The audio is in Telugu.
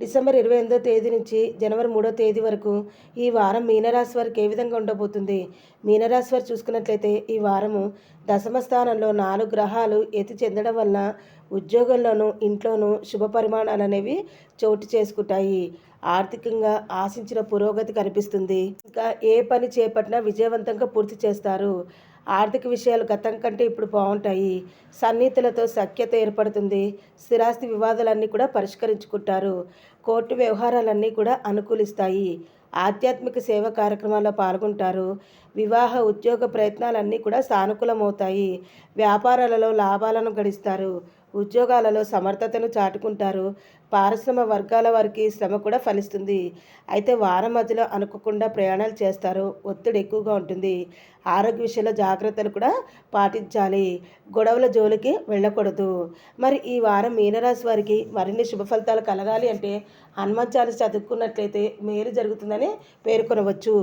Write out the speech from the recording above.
డిసెంబర్ ఇరవై ఎనిమిదో తేదీ నుంచి జనవరి మూడో తేదీ వరకు ఈ వారం మీనరాశి వారికి ఏ విధంగా ఉండబోతుంది? మీనరాశి వారు చూసుకున్నట్లయితే ఈ వారము దశమ స్థానంలో నాలుగు గ్రహాలు ఎత్తి చెందడం వల్ల ఉద్యోగంలోనూ ఇంట్లోనూ శుభ పరిమాణాలు అనేవి చోటు చేసుకుంటాయి. ఆర్థికంగా ఆశించిన పురోగతి కనిపిస్తుంది. ఇంకా ఏ పని చేపట్టినా విజయవంతంగా పూర్తి చేస్తారు. ఆర్థిక విషయాలు గతం కంటే ఇప్పుడు బాగుంటాయి. సన్నిహితులతో సఖ్యత ఏర్పడుతుంది. స్థిరాస్తి వివాదాలన్నీ కూడా పరిష్కరించుకుంటారు. కోర్టు వ్యవహారాలన్నీ కూడా అనుకూలిస్తాయి. ఆధ్యాత్మిక సేవ కార్యక్రమాల్లో పాల్గొంటారు. వివాహ ఉద్యోగ ప్రయత్నాలన్నీ కూడా సానుకూలమవుతాయి. వ్యాపారాలలో లాభాలను గడిస్తారు. ఉద్యోగాలలో సమర్థతను చాటుకుంటారు. పారిశ్రమ వర్గాల వారికి శ్రమ కూడా ఫలిస్తుంది. అయితే వారం మధ్యలో అనుకోకుండా ప్రయాణాలు చేస్తారు. ఒత్తిడి ఎక్కువగా ఉంటుంది. ఆరోగ్య విషయంలో జాగ్రత్తలు కూడా పాటించాలి. గొడవల జోలికి వెళ్ళకూడదు. మరి ఈ వారం మీనరాశి వారికి మరిన్ని శుభ ఫలితాలు కలగాలి అంటే హనుమత్ చాలీస చదువుకున్నట్లయితే మేలు జరుగుతుందని పేర్కొనవచ్చు.